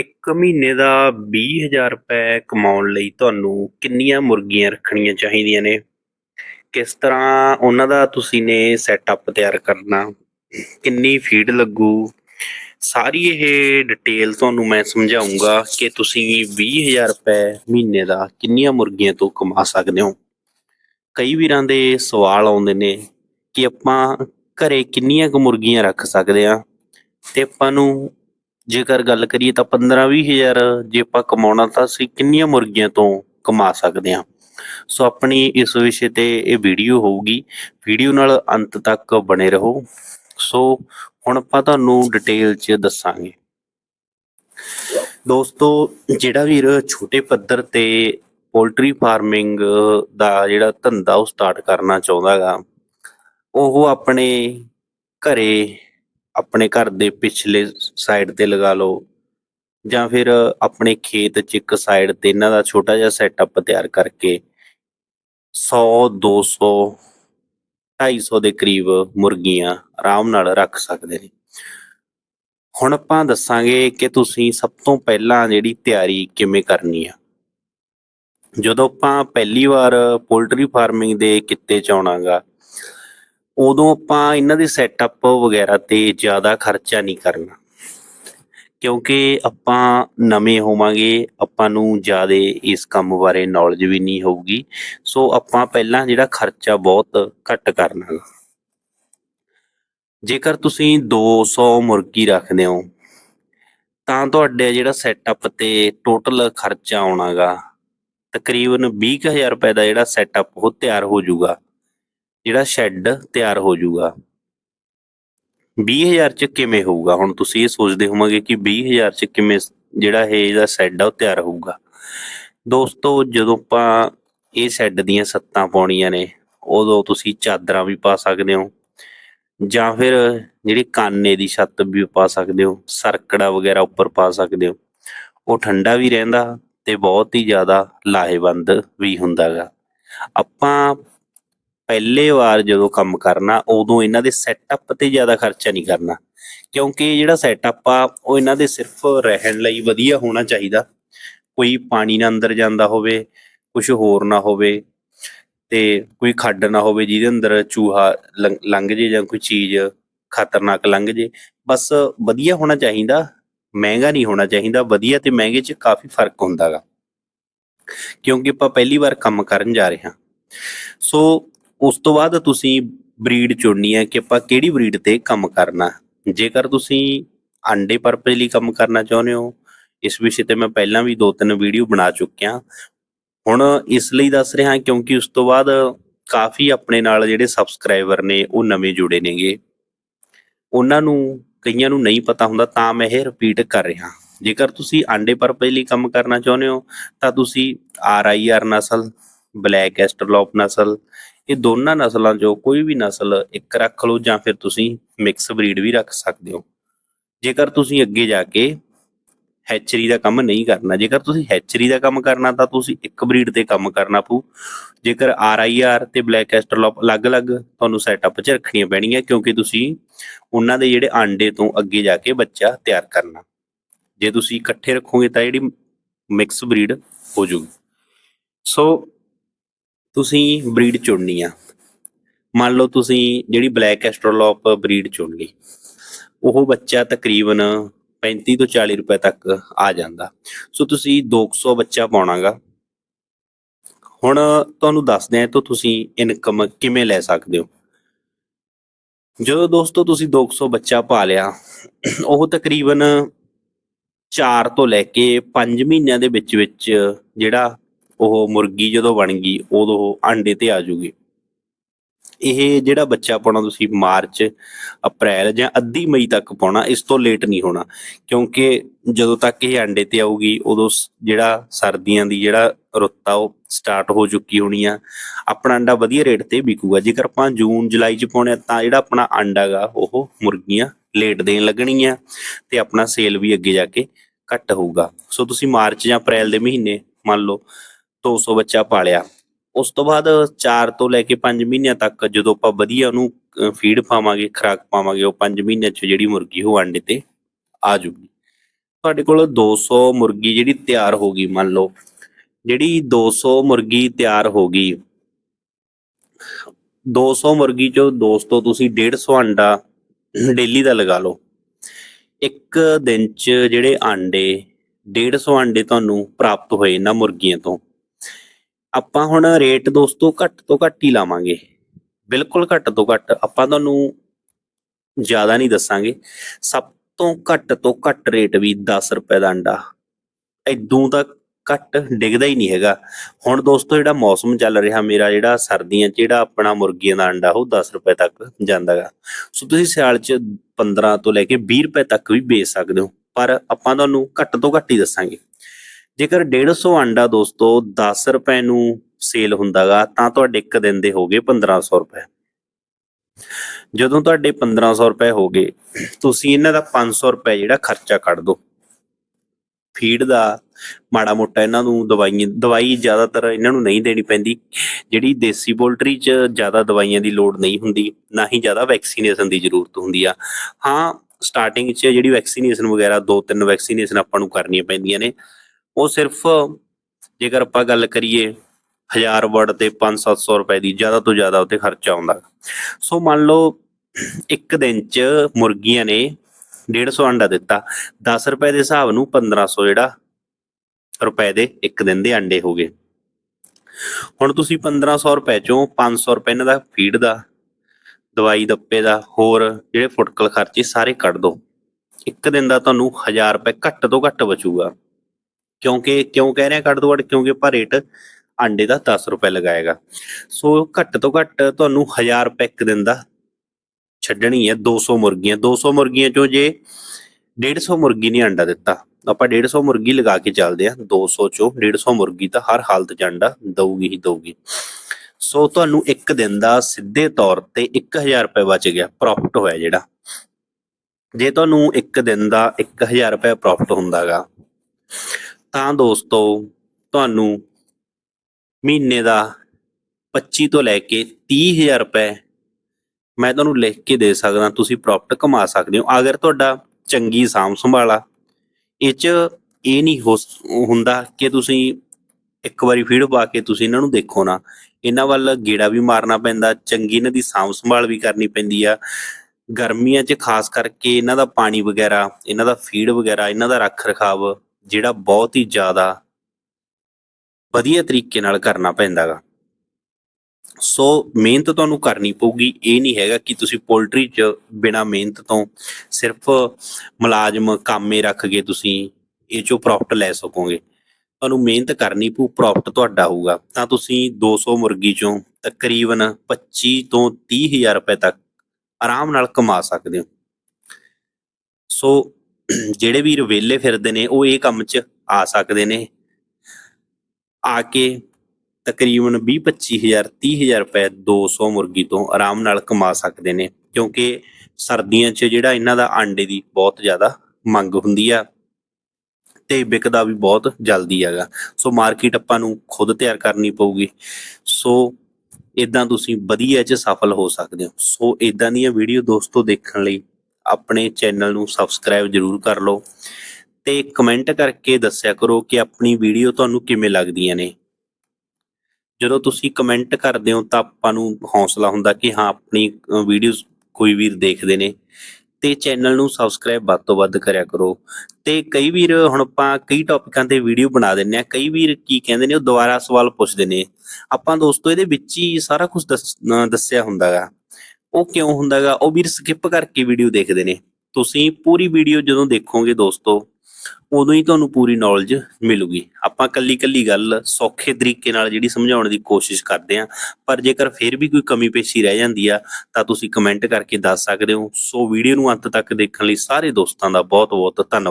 ਇੱਕ ਮਹੀਨੇ ਦਾ 20000 ਰੁਪਏ ਕਮਾਉਣ ਲਈ ਤੁਹਾਨੂੰ ਕਿੰਨੀਆਂ ਮੁਰਗੀਆਂ ਰੱਖਣੀਆਂ ਚਾਹੀਦੀਆਂ ਨੇ? ਕਿਸ ਤਰ੍ਹਾਂ ਉਹਨਾਂ ਦਾ ਤੁਸੀਂ ਨੇ ਸੈਟਅਪ ਤਿਆਰ ਕਰਨਾ? ਕਿੰਨੀ ਫੀਡ ਲੱਗੂ? ਸਾਰੀ ਇਹ ਡਿਟੇਲ ਤੁਹਾਨੂੰ ਮੈਂ ਸਮਝਾਉਂਗਾ ਕਿ ਤੁਸੀਂ 20000 ਰੁਪਏ ਮਹੀਨੇ ਦਾ ਕਿੰਨੀਆਂ ਮੁਰਗੀਆਂ ਤੋਂ ਕਮਾ ਸਕਦੇ ਹੋ? ਕਈ ਵੀਰਾਂ ਦੇ ਸਵਾਲ ਆਉਂਦੇ ਨੇ ਕਿ ਆਪਾਂ ਘਰੇ ਕਿੰਨੀਆਂ ਕੁ ਮੁਰਗੀਆਂ ਰੱਖ ਸਕਦੇ ਆ ਤੇ ਆਪਾਂ ਨੂੰ ਜੇਕਰ ਗੱਲ ਕਰੀਏ ਤਾਂ 15-20 ਹਜ਼ਾਰ ਜੇ ਆਪਾਂ ਕਮਾਉਣਾ ਤਾਂ ਅਸੀਂ ਕਿੰਨੀਆਂ ਮੁਰਗੀਆਂ ਤੋਂ ਕਮਾ ਸਕਦੇ ਹਾਂ? ਸੋ ਆਪਣੀ ਇਸ ਵਿਸ਼ੇ ਤੇ ਇਹ ਵੀਡੀਓ ਹੋਊਗੀ। ਵੀਡੀਓ ਨਾਲ ਅੰਤ ਤੱਕ ਬਣੇ ਰਹੋ। ਸੋ ਹੁਣ ਆਪਾਂ ਤੁਹਾਨੂੰ ਡਿਟੇਲ 'ਚ ਦੱਸਾਂਗੇ। ਦੋਸਤੋ, ਜਿਹੜਾ ਵੀਰ ਛੋਟੇ ਪੱਧਰ ਤੇ ਪੋਲਟਰੀ ਫਾਰਮਿੰਗ ਦਾ ਜਿਹੜਾ ਧੰਦਾ ਉਹ ਸਟਾਰਟ ਕਰਨਾ ਚਾਹੁੰਦਾਗਾ ਉਹ ਆਪਣੇ ਘਰੇ ਆਪਣੇ ਘਰ ਦੇ ਪਿਛਲੇ ਸਾਈਡ ਤੇ ਲਗਾ ਲਓ ਜਾਂ ਫਿਰ ਆਪਣੇ ਖੇਤ 'ਚ ਇੱਕ ਸਾਈਡ ਤੇ ਇਹਨਾਂ ਦਾ ਛੋਟਾ ਜਿਹਾ ਸੈਟਅਪ ਤਿਆਰ ਕਰਕੇ 100 200 250 ਦੇ ਕਰੀਬ ਮੁਰਗੀਆਂ ਆਰਾਮ ਨਾਲ ਰੱਖ ਸਕਦੇ ਨੇ। ਹੁਣ ਆਪਾਂ ਦੱਸਾਂਗੇ ਕਿ ਤੁਸੀਂ ਸਭ ਤੋਂ ਪਹਿਲਾਂ ਜਿਹੜੀ ਤਿਆਰੀ ਕਿਵੇਂ ਕਰਨੀ ਆ। ਜਦੋਂ ਆਪਾਂ ਪਹਿਲੀ ਵਾਰ ਪੋਲਟਰੀ ਫਾਰਮਿੰਗ ਦੇ ਕਿੱਤੇ 'ਚ ਆਉਣਾਗਾ ਉਦੋਂ ਆਪਾਂ ਇਹਨਾਂ ਦੇ ਸੈਟਅਪ ਵਗੈਰਾ ਤੇ ਜ਼ਿਆਦਾ ਖਰਚਾ ਨਹੀਂ ਕਰਨਾ। ਕਿਉਂਕਿ ਆਪਾਂ ਨਵੇਂ ਹੋਵਾਂਗੇ, ਆਪਾਂ ਨੂੰ ਜ਼ਿਆਦਾ ਇਸ ਕੰਮ ਬਾਰੇ ਨੌਲੇਜ ਵੀ ਨਹੀਂ ਹੋਊਗੀ। ਸੋ ਆਪਾਂ ਪਹਿਲਾਂ ਜਿਹੜਾ ਖਰਚਾ ਬਹੁਤ ਘੱਟ ਕਰਨਾ ਗਾ। ਜੇਕਰ ਤੁਸੀਂ 200 ਮੁਰਗੀ ਰੱਖਦੇ ਹੋ, ਤਾਂ ਤੁਹਾਡੇ ਜਿਹੜਾ ਸੈਟਅਪ ਤੇ ਟੋਟਲ ਖਰਚਾ ਆਉਣਾਗਾ ਤਕਰੀਬਨ 20000 ਰੁਪਏ ਦਾ ਜਿਹੜਾ ਸੈਟਅਪ ਉਹ ਤਿਆਰ ਹੋ ਜਾਊਗਾ। ਜਿਹੜਾ ਸ਼ੈੱਡ ਤਿਆਰ ਹੋ ਜਾਊਗਾ। 20000 ਚ ਕਿਵੇਂ ਹੋਊਗਾ? ਹੁਣ ਤੁਸੀਂ ਇਹ ਸੋਚਦੇ ਹੋਵੋਗੇ ਕਿ 20000 ਚ ਕਿਵੇਂ ਜਿਹੜਾ ਇਹ ਇਹਦਾ ਸ਼ੈੱਡ ਆ ਉਹ ਤਿਆਰ ਹੋਊਗਾ। ਦੋਸਤੋ, ਜਦੋਂ ਆਪਾਂ ਇਹ ਸ਼ੈੱਡ ਦੀਆਂ ਸੱਤਾਂ ਪਾਉਣੀਆਂ ਨੇ, ਉਦੋਂ ਤੁਸੀਂ ਚਾਦਰਾਂ ਵੀ ਪਾ ਸਕਦੇ ਹੋ। ਜਾਂ ਫਿਰ ਜਿਹੜੀ ਕਾਨੇ ਦੀ ਛੱਤ ਵੀ ਪਾ ਸਕਦੇ ਹੋ, ਸਰਕੜਾ ਵਗੈਰਾ ਉੱਪਰ ਪਾ ਸਕਦੇ ਹੋ। ਉਹ ਠੰਡਾ ਵੀ ਰਹਿੰਦਾ ਤੇ ਬਹੁਤ ਹੀ ਜ਼ਿਆਦਾ ਲਾਹੇਵੰਦ ਵੀ ਹੁੰਦਾਗਾ। ਆਪਾਂ ਪਹਿਲੇ ਵਾਰ ਜਦੋਂ ਕੰਮ ਕਰਨਾ, ਉਦੋਂ ਇਹਨਾਂ ਦੇ ਸੈਟਅਪ ਤੇ ਜ਼ਿਆਦਾ ਖਰਚਾ ਨਹੀਂ ਕਰਨਾ। ਕਿਉਂਕਿ ਜਿਹੜਾ ਸੈਟਅਪ ਆ, ਉਹ ਇਹਨਾਂ ਦੇ ਸਿਰਫ ਰਹਿਣ ਲਈ ਵਧੀਆ ਹੋਣਾ ਚਾਹੀਦਾ। ਕੋਈ ਪਾਣੀ ਨਾ ਅੰਦਰ ਜਾਂਦਾ ਹੋਵੇ ਕੁਝ ਹੋਰ ਨਾ ਹੋਵੇ ਤੇ ਕੋਈ ਖੱਡ ਨਾ ਹੋਵੇ ਜਿਹਦੇ ਅੰਦਰ ਚੂਹਾ ਲੰਘ ਲੰਘ ਜੇ ਜਾਂ ਕੋਈ ਚੀਜ਼ ਖਤਰਨਾਕ ਲੰਘ ਜੇ। ਬਸ ਵਧੀਆ ਹੋਣਾ ਚਾਹੀਦਾ, ਮਹਿੰਗਾ ਨਹੀਂ ਹੋਣਾ ਚਾਹੀਦਾ। ਵਧੀਆ ਤੇ ਮਹਿੰਗੇ 'ਚ ਕਾਫੀ ਫ਼ਰਕ ਹੁੰਦਾਗਾ ਕਿਉਂਕਿ ਆਪਾਂ ਪਹਿਲੀ ਵਾਰ ਕੰਮ ਕਰਨ ਜਾ ਰਹੇ ਹਾਂ। ਸੋ ਉਸ ਤੋਂ ਬਾਅਦ ਤੁਸੀਂ ਬਰੀਡ ਚੁਣਨੀ ਹੈ ਕਿ ਆਪਾਂ ਕਿਹੜੀ ਬਰੀਡ ਤੇ ਕੰਮ ਕਰਨਾ ਜੇਕਰ ਤੁਸੀਂ ਅੰਡੇ ਪਰਪਸ ਲਈ ਕੰਮ ਕਰਨਾ ਚਾਹੁੰਦੇ ਹੋ, ਇਸ ਵਿਸ਼ੇ ਤੇ ਮੈਂ ਪਹਿਲਾਂ ਵੀ ਦੋ ਤਿੰਨ ਵੀਡੀਓ ਬਣਾ ਚੁੱਕਿਆ ਹੁਣ ਇਸ ਲਈ ਦੱਸ ਰਿਹਾ ਕਿਉਂਕਿ ਉਸ ਤੋਂ ਬਾਅਦ ਕਾਫੀ ਆਪਣੇ ਨਾਲ ਜਿਹੜੇ ਸਬਸਕ੍ਰਾਈਬਰ ਨੇ, ਉਹ ਨਵੇਂ ਜੁੜੇ ਨੇਗੇ। ਉਹਨਾਂ ਨੂੰ, ਕਈਆਂ ਨੂੰ ਨਹੀਂ ਪਤਾ ਹੁੰਦਾ, ਤਾਂ ਮੈਂ ਇਹ ਰਿਪੀਟ ਕਰ ਰਿਹਾ ਜੇਕਰ ਤੁਸੀਂ ਆਂਡੇ ਪਰਪਸ ਲਈ ਕੰਮ ਕਰਨਾ ਚਾਹੁੰਦੇ ਹੋ, ਤਾਂ ਤੁਸੀਂ ਆਰ ਆਈ ਆਰ ਨਸਲ ਬਲੈਕ ਐਸਟਰਲੋਪ ਨਸਲ ਇਹ ਦੋਨਾਂ ਨਸਲਾਂ ਚੋਂ ਕੋਈ ਵੀ ਨਸਲ ਇੱਕ ਰੱਖ ਲਓ ਜਾਂ ਫਿਰ ਤੁਸੀਂ ਮਿਕਸ ਬਰੀਡ ਵੀ ਰੱਖ ਸਕਦੇ ਹੋ। ਜੇਕਰ ਤੁਸੀਂ ਅੱਗੇ ਜਾ ਕੇ ਹੈਚਰੀ ਦਾ ਕੰਮ ਨਹੀਂ ਕਰਨਾ, ਜੇਕਰ ਤੁਸੀਂ ਹੈਚਰੀ ਦਾ ਕੰਮ ਕਰਨਾ ਤਾਂ ਤੁਸੀਂ ਇੱਕ ਬਰੀਡ ਤੇ ਕੰਮ ਕਰਨਾ ਪਊ। ਜੇਕਰ ਆਰ ਆਈ ਆਰ ਤੇ ਬਲੈਕ ਐਸਟਰਲੋਪ ਅਲੱਗ-ਅਲੱਗ ਤੁਹਾਨੂੰ ਸੈਟਅਪ 'ਚ ਰੱਖਣੀਆਂ ਪੈਣੀਆਂ ਕਿਉਂਕਿ ਤੁਸੀਂ ਉਹਨਾਂ ਦੇ ਜਿਹੜੇ ਆਂਡੇ ਤੋਂ ਅੱਗੇ ਜਾ ਕੇ ਬੱਚਾ ਤਿਆਰ ਕਰਨਾ। ਜੇ ਤੁਸੀਂ ਇਕੱਠੇ ਰੱਖੋਗੇ ਤਾਂ ਜਿਹੜੀ ਮਿਕਸ ਬਰੀਡ ਹੋ ਜਾਊਗੀ ਸੋ ਤੁਸੀਂ ਬਰੀਡ ਚੁਣਨੀ ਆ। ਮੰਨ ਲਓ ਤੁਸੀਂ ਜਿਹੜੀ ਬਲੈਕ ਐਸਟ੍ਰੋਲੋਪ ਬਰੀਡ ਚੁਣ ਲਈ, ਉਹ ਬੱਚਾ ਤਕਰੀਬਨ 35 ਤੋਂ 40 ਰੁਪਏ ਤੱਕ ਆ ਜਾਂਦਾ। ਸੋ ਤੁਸੀਂ 200 ਬੱਚਾ ਪਾਉਣਾਗਾ। ਹੁਣ ਤੁਹਾਨੂੰ ਦੱਸਦੇ ਆ ਤਾਂ ਤੁਸੀਂ ਇਨਕਮ ਕਿਵੇਂ ਲੈ ਸਕਦੇ ਹੋ। ਜਦੋਂ ਦੋਸਤੋ ਤੁਸੀਂ 200 ਬੱਚਾ ਪਾ ਲਿਆ, ਉਹ ਤਕਰੀਬਨ 4 ਤੋਂ ਲੈ ਕੇ 5 ਮਹੀਨਿਆਂ ਦੇ ਵਿੱਚ ਵਿੱਚ ਜਿਹੜਾ ਉਹ ਮੁਰਗੀ ਜਦੋਂ ਬਣ ਗਈ, ਉਦੋਂ ਉਹ ਆਂਡੇ ਤੇ ਆ ਜੂਗੀ। ਇਹ ਜਿਹੜਾ ਬੱਚਾ ਪਾਉਣਾ ਤੁਸੀਂ ਮਾਰਚ, ਅਪ੍ਰੈਲ ਜਾਂ ਅੱਧੀ ਮਈ ਤੱਕ ਪਾਉਣਾ, ਇਸ ਤੋਂ ਲੇਟ ਨਹੀਂ ਹੋਣਾ। ਕਿਉਂਕਿ ਜਦੋਂ ਤੱਕ ਇਹ ਆਂਡੇ ਤੇ ਆਊਗੀ, ਉਦੋਂ ਜਿਹੜਾ ਸਰਦੀਆਂ ਦੀ ਜਿਹੜਾ ਰੁੱਤ ਆ, ਉਹ ਸਟਾਰਟ ਹੋ ਚੁੱਕੀ ਹੋਣੀ ਆ। ਆਪਣਾ ਅੰਡਾ ਵਧੀਆ ਰੇਟ ਤੇ ਵਿਕੂਗਾ। ਜੇਕਰ ਆਪਾਂ ਜੂਨ, ਜੁਲਾਈ ਚ ਪਾਉਣੇ ਆ, ਤਾਂ ਜਿਹੜਾ ਆਪਣਾ ਅੰਡਾ ਗਾ, ਉਹ ਮੁਰਗੀਆਂ ਲੇਟ ਦੇਣ ਲੱਗਣਗੀਆਂ ਤੇ ਆਪਣਾ ਸੇਲ ਵੀ ਅੱਗੇ ਜਾ ਕੇ ਘੱਟ ਹੋਊਗਾ। ਸੋ ਤੁਸੀਂ ਮਾਰਚ ਜਾਂ ਅਪ੍ਰੈਲ ਦੇ ਮਹੀਨੇ ਮੰਨ ਲਓ 200 ਬੱਚਾ ਪਾਲਿਆ। ਉਸ ਤੋਂ ਬਾਅਦ 4 ਤੋਂ ਲੈ ਕੇ 5 ਮਹੀਨਿਆਂ ਤੱਕ ਜਦੋਂ ਆਪਾਂ ਵਧੀਆ ਉਹਨੂੰ ਫੀਡ ਪਾਵਾਂਗੇ, ਖੁਰਾਕ ਪਾਵਾਂਗੇ, ਉਹ 5 ਮਹੀਨਿਆਂ ਚ ਜਿਹੜੀ ਮੁਰਗੀ ਉਹ ਅੰਡੇ ਤੇ ਆ ਜੂਗੀ। ਤੁਹਾਡੇ ਕੋਲ 200 ਮੁਰਗੀ ਜਿਹੜੀ ਤਿਆਰ ਹੋ ਗਈ, ਮੰਨ ਲਓ, ਜਿਹੜੀ 200 ਮੁਰਗੀ ਤਿਆਰ ਹੋ ਗਈ 200 ਮੁਰਗੀ ਚੋਂ ਦੋਸਤੋ ਤੁਸੀਂ 150 ਅੰਡਾ ਡੇਲੀ ਦਾ ਲਗਾ ਲਓ। ਇੱਕ ਦਿਨ 'ਚ ਜਿਹੜੇ ਆਂਡੇ 150 ਆਂਡੇ ਤੁਹਾਨੂੰ ਪ੍ਰਾਪਤ ਹੋਏ ਇਹਨਾਂ ਮੁਰਗੀਆਂ ਤੋਂ। ਆਪਾਂ ਹੁਣ ਰੇਟ ਦੋਸਤੋ ਘੱਟ ਤੋਂ ਘੱਟ ਹੀ ਲਾਵਾਂਗੇ। ਬਿਲਕੁਲ ਘੱਟ ਤੋਂ ਘੱਟ ਆਪਾਂ ਤੁਹਾਨੂੰ ਜ਼ਿਆਦਾ ਨਹੀਂ ਦੱਸਾਂਗੇ। ਸਭ ਤੋਂ ਘੱਟ ਤੋਂ ਘੱਟ ਰੇਟ ਵੀ 10 ਰੁਪਏ ਦਾ ਅੰਡਾ। ਇਦੋਂ ਤਾਂ ਘੱਟ ਡਿੱਗਦਾ ਹੀ ਨਹੀਂ ਹੈਗਾ। ਹੁਣ ਦੋਸਤੋ ਜਿਹੜਾ ਮੌਸਮ ਚੱਲ ਰਿਹਾ, ਮੇਰਾ ਜਿਹੜਾ ਸਰਦੀਆਂ 'ਚ ਜਿਹੜਾ ਆਪਣਾ ਮੁਰਗੀਆਂ ਦਾ ਅੰਡਾ, ਉਹ 10 ਰੁਪਏ ਤੱਕ ਜਾਂਦਾਗਾ ਸੋ ਤੁਸੀਂ ਸਿਆਲ 'ਚ 15 ਤੋਂ ਲੈ ਕੇ 20 ਰੁਪਏ ਤੱਕ ਵੀ ਵੇਚ ਸਕਦੇ ਹੋ। ਪਰ ਆਪਾਂ ਤੁਹਾਨੂੰ ਘੱਟ ਤੋਂ ਘੱਟ ਹੀ ਦੱਸਾਂਗੇ। ਜੇਕਰ 150 ਅੰਡਾ ਦੋਸਤੋ 10 ਰੁਪਏ ਨੂੰ ਸੇਲ ਹੁੰਦਾਗਾ, ਤਾਂ ਤੁਹਾਡੇ ਇੱਕ ਦਿਨ ਦੇ ਹੋਗੇ 1500 ਰੁਪਏ। ਜਦੋਂ ਤੁਹਾਡੇ 1500 ਰੁਪਏ ਹੋ ਗਏ, ਤੁਸੀਂ ਇਹਨਾਂ ਦਾ 500 ਰੁਪਏ ਜਿਹੜਾ ਖਰਚਾ ਕੱਢ ਦੋ। ਫੀਡ ਦਾ, ਮਾੜਾ ਮੋਟਾ ਇਹਨਾਂ ਨੂੰ ਦਵਾਈ ਦਵਾਈ ਜ਼ਿਆਦਾਤਰ ਇਹਨਾਂ ਨੂੰ ਨਹੀਂ ਦੇਣੀ ਪੈਂਦੀ। ਜਿਹੜੀ ਦੇਸੀ ਪੋਲਟਰੀ 'ਚ ਜ਼ਿਆਦਾ ਦਵਾਈਆਂ ਦੀ ਲੋੜ ਨਹੀਂ ਹੁੰਦੀ, ਨਾ ਹੀ ਜ਼ਿਆਦਾ ਵੈਕਸੀਨੇਸ਼ਨ ਦੀ ਜ਼ਰੂਰਤ ਹੁੰਦੀ ਆ। ਹਾਂ ਸਟਾਰਟਿੰਗ 'ਚ ਜਿਹੜੀ ਵੈਕਸੀਨੇਸ਼ਨ ਵਗੈਰਾ, ਦੋ ਤਿੰਨ ਵੈਕਸੀਨੇਸ਼ਨ ਆਪਾਂ ਨੂੰ ਕਰਨੀਆਂ ਪੈਂਦੀਆਂ ਨੇ। ਉਹ ਸਿਰਫ, ਜੇਕਰ ਆਪਾਂ ਗੱਲ ਕਰੀਏ 1000 ਵਰਡ ਤੇ 5-700 ਰੁਪਏ ਦੀ, ਜ਼ਿਆਦਾ ਤੋਂ ਜ਼ਿਆਦਾ ਉੱਤੇ ਖਰਚਾ ਆਉਂਦਾ। ਸੋ ਮੰਨ ਲਓ, ਇੱਕ ਦਿਨ 'ਚ ਮੁਰਗੀਆਂ ਨੇ 150 ਅੰਡਾ ਦਿੱਤਾ। 10 ਰੁਪਏ ਦੇ ਹਿਸਾਬ ਨੂੰ 1500 ਜਿਹੜਾ ਰੁਪਏ ਦੇ ਇੱਕ ਦਿਨ ਦੇ ਅੰਡੇ ਹੋ ਗਏ। ਹੁਣ ਤੁਸੀਂ 1500 ਰੁਪਏ ਚੋਂ 500 ਰੁਪਏ ਇਹਨਾਂ ਦਾ ਫੀਡ ਦਾ, ਦਵਾਈ ਦੱਪੇ ਦਾ, ਹੋਰ ਜਿਹੜੇ ਫੁਟਕਲ ਖਰਚੇ ਸਾਰੇ ਕੱਢ ਦੋ। ਇੱਕ ਦਿਨ ਦਾ ਤੁਹਾਨੂੰ 1000 ਰੁਪਏ ਘੱਟ ਤੋਂ ਘੱਟ ਬਚੂਗਾ। ਕਿਉਂਕਿ ਕਿਉਂ ਕਹਿ ਰਿਹਾ ਘੱਟ ਤੋਂ ਘੱਟ? ਕਿਉਂਕਿ ਆਪਾਂ ਰੇਟ ਆਂਡੇ ਦਾ 10 ਰੁਪਏ ਲਗਾਏਗਾ। ਸੋ ਘੱਟ ਤੋਂ ਘੱਟ ਤੁਹਾਨੂੰ 1000 ਰੁਪਏ ਇੱਕ ਦਿਨ ਦਾ ਛੱਡਣੀ ਹੈ 200 ਮੁਰਗੀਆਂ। 200 ਮੁਰਗੀਆਂ ਚੋਂ ਜੇ 150 ਮੁਰਗੀ ਨੇ ਅੰਡਾ ਦਿੱਤਾ, ਆਪਾਂ 150 ਮੁਰਗੀ ਲਗਾ ਕੇ ਚੱਲਦੇ ਆ 200 ਚੋਂ 150 ਮੁਰਗੀ ਤਾਂ ਹਰ ਹਾਲਤ 'ਚ ਅੰਡਾ ਦਊਗੀ ਹੀ ਦਊਗੀ। ਸੋ ਤੁਹਾਨੂੰ ਇੱਕ ਦਿਨ ਦਾ ਸਿੱਧੇ ਤੌਰ ਤੇ 1000 ਰੁਪਏ ਬਚ ਗਿਆ ਪ੍ਰੋਫਿਟ ਹੋਇਆ ਜਿਹੜਾ। ਜੇ ਤੁਹਾਨੂੰ ਇੱਕ ਦਿਨ ਦਾ 1000 ਰੁਪਏ ਪ੍ਰੋਫਿਟ ਹੁੰਦਾਗਾ ਤਾਂ ਦੋਸਤੋ, ਤੁਹਾਨੂੰ ਮਹੀਨੇ ਦਾ 25 ਤੋਂ ਲੈ ਕੇ 30000 ਰੁਪਏ ਮੈਂ ਤੁਹਾਨੂੰ ਲਿਖ ਕੇ ਦੇ ਸਕਦਾ, ਤੁਸੀਂ ਪ੍ਰੋਫਿਟ ਕਮਾ ਸਕਦੇ ਹੋ। ਅਗਰ ਤੁਹਾਡਾ ਚੰਗੀ ਸਾਂਭ ਸੰਭਾਲਾ ਇਹ ਚ ਇਹ ਨਹੀਂ ਹੋ ਹੁੰਦਾ ਕਿ ਤੁਸੀਂ ਇੱਕ ਵਾਰੀ ਫੀਡ ਪਾ ਕੇ ਤੁਸੀਂ ਇਹਨਾਂ ਨੂੰ ਦੇਖੋ ਨਾ। ਇਹਨਾਂ ਵੱਲ ਗੇੜਾ ਵੀ ਮਾਰਨਾ ਪੈਂਦਾ, ਚੰਗੀ ਇਹਨਾਂ ਦੀ ਸਾਂਭ ਸੰਭਾਲ ਵੀ ਕਰਨੀ ਪੈਂਦੀ ਆ। ਗਰਮੀਆਂ 'ਚ ਖਾਸ ਕਰਕੇ ਇਹਨਾਂ ਦਾ ਪਾਣੀ ਵਗੈਰਾ, ਇਹਨਾਂ ਦਾ ਫੀਡ ਵਗੈਰਾ, ਇਹਨਾਂ ਦਾ ਰੱਖ ਰਖਾਵ ਜਿਹੜਾ ਬਹੁਤ ਹੀ ਜ਼ਿਆਦਾ ਵਧੀਆ ਤਰੀਕੇ ਨਾਲ ਕਰਨਾ ਪੈਂਦਾਗਾ। ਸੋ ਮਿਹਨਤ ਤੁਹਾਨੂੰ ਕਰਨੀ ਪਊਗੀ, ਇਹ ਨਹੀਂ ਹੈਗਾ ਕਿ ਤੁਸੀਂ ਪੋਲਟਰੀ 'ਚ ਬਿਨਾ ਮਿਹਨਤ ਤੋਂ ਸਿਰਫ ਮੁਲਾਜ਼ਮ ਕਾਮੇ ਰੱਖ ਕੇ ਤੁਸੀਂ ਇਹ 'ਚੋਂ ਪ੍ਰੋਫਿਟ ਲੈ ਸਕੋਗੇ। ਤੁਹਾਨੂੰ ਮਿਹਨਤ ਕਰਨੀ ਪਊ ਪ੍ਰੋਫਿਟ ਤੁਹਾਡਾ ਹੋਊਗਾ। ਤਾਂ ਤੁਸੀਂ 200 ਮੁਰਗੀ 'ਚੋਂ ਤਕਰੀਬਨ 25 ਤੋਂ 30 ਹਜ਼ਾਰ ਰੁਪਏ ਤੱਕ ਆਰਾਮ ਨਾਲ ਕਮਾ ਸਕਦੇ ਹੋ। ਸੋ ਜਿਹੜੇ ਵੀ ਰਵੇਲੇ ਫਿਰਦੇ ਨੇ, ਉਹ ਇਹ ਕੰਮ 'ਚ ਆ ਸਕਦੇ ਨੇ। ਆ ਕੇ ਤਕਰੀਬਨ 20 25000 30000 ਰੁਪਏ 200 ਮੁਰਗੀ ਤੋਂ ਆਰਾਮ ਨਾਲ ਕਮਾ ਸਕਦੇ ਨੇ, ਕਿਉਂਕਿ ਸਰਦੀਆਂ 'ਚ ਜਿਹੜਾ ਇਹਨਾਂ ਦਾ ਆਂਡੇ ਦੀ ਬਹੁਤ ਜ਼ਿਆਦਾ ਮੰਗ ਹੁੰਦੀ ਆ ਤੇ ਵਿਕਦਾ ਵੀ ਬਹੁਤ ਜਲਦੀ ਹੈਗਾ। ਸੋ ਮਾਰਕੀਟ ਆਪਾਂ ਨੂੰ ਖੁਦ ਤਿਆਰ ਕਰਨੀ ਪਊਗੀ। ਸੋ ਇਦਾਂ ਤੁਸੀਂ ਵਧੀਆ 'ਚ ਸਫਲ ਹੋ ਸਕਦੇ ਹੋ। ਸੋ ਇਦਾਂ ਦੀਆਂ ਵੀਡੀਓ ਦੋਸਤੋ ਦੇਖਣ ਲਈ ਆਪਣੇ ਚੈਨਲ ਨੂੰ ਸਬਸਕ੍ਰਾਈਬ ਜਰੂਰ ਕਰ ਲਓ ਤੇ ਕਮੈਂਟ ਕਰਕੇ ਦੱਸਿਆ ਕਰੋ ਕਿ ਆਪਣੀ ਵੀਡੀਓ ਤੁਹਾਨੂੰ ਕਿਵੇਂ ਲੱਗਦੀਆਂ ਨੇ। ਜਦੋਂ ਤੁਸੀਂ ਕਮੈਂਟ ਕਰਦੇ ਹੋ ਤਾਂ ਆਪਾਂ ਨੂੰ ਹੌਸਲਾ ਹੁੰਦਾ ਕਿ ਹਾਂ, ਆਪਣੀ ਵੀਡੀਓਜ਼ ਕੋਈ ਵੀਰ ਦੇਖਦੇ ਨੇ ਤੇ ਚੈਨਲ ਨੂੰ ਸਬਸਕ੍ਰਾਈਬ ਵੱਧ ਤੋਂ ਵੱਧ ਕਰਿਆ ਕਰੋ। ਤੇ ਕਈ ਵੀਰ ਹੁਣ ਆਪਾਂ ਕਈ ਟੌਪਿਕਾਂ ਤੇ ਵੀਡੀਓ ਬਣਾ ਦਿੰਨੇ ਆ ਕਈ ਵੀਰ ਕੀ ਕਹਿੰਦੇ ਨੇ ਉਹ ਦੁਬਾਰਾ ਸਵਾਲ ਪੁੱਛਦੇ ਨੇ। ਆਪਾਂ ਦੋਸਤੋ ਇਹਦੇ ਵਿੱਚ ਹੀ ਸਾਰਾ ਕੁਝ ਦੱਸਿਆ ਹੁੰਦਾਗਾ ਉਹ ਕਿਉਂ ਹੁੰਦਾਗਾ? ਉਹ ਵੀਰ ਸਕਿਪ ਕਰਕੇ ਵੀਡੀਓ ਦੇਖਦੇ ਨੇ। ਤੁਸੀਂ ਪੂਰੀ ਵੀਡੀਓ ਜਦੋਂ ਦੇਖੋਗੇ ਦੋਸਤੋ, ਉਦੋਂ ਹੀ ਤੁਹਾਨੂੰ ਪੂਰੀ ਨੌਲੇਜ ਮਿਲੂਗੀ। ਆਪਾਂ ਕੱਲੀ ਕੱਲੀ ਗੱਲ ਸੌਖੇ ਤਰੀਕੇ ਨਾਲ ਜਿਹੜੀ ਸਮਝਾਉਣ ਦੀ ਕੋਸ਼ਿਸ਼ ਕਰਦੇ ਆਂ ਪਰ ਜੇਕਰ ਫਿਰ ਵੀ ਕੋਈ ਕਮੀ ਪੇਸ਼ੀ ਰਹਿ ਜਾਂਦੀ ਆ, ਤਾਂ ਤੁਸੀਂ ਕਮੈਂਟ ਕਰਕੇ ਦੱਸ ਸਕਦੇ ਹੋ। ਸੋ ਵੀਡੀਓ ਨੂੰ ਅੰਤ ਤੱਕ ਦੇਖਣ ਲਈ ਸਾਰੇ ਦੋਸਤਾਂ ਦਾ ਬਹੁਤ ਬਹੁਤ ਧੰਨਵਾਦ।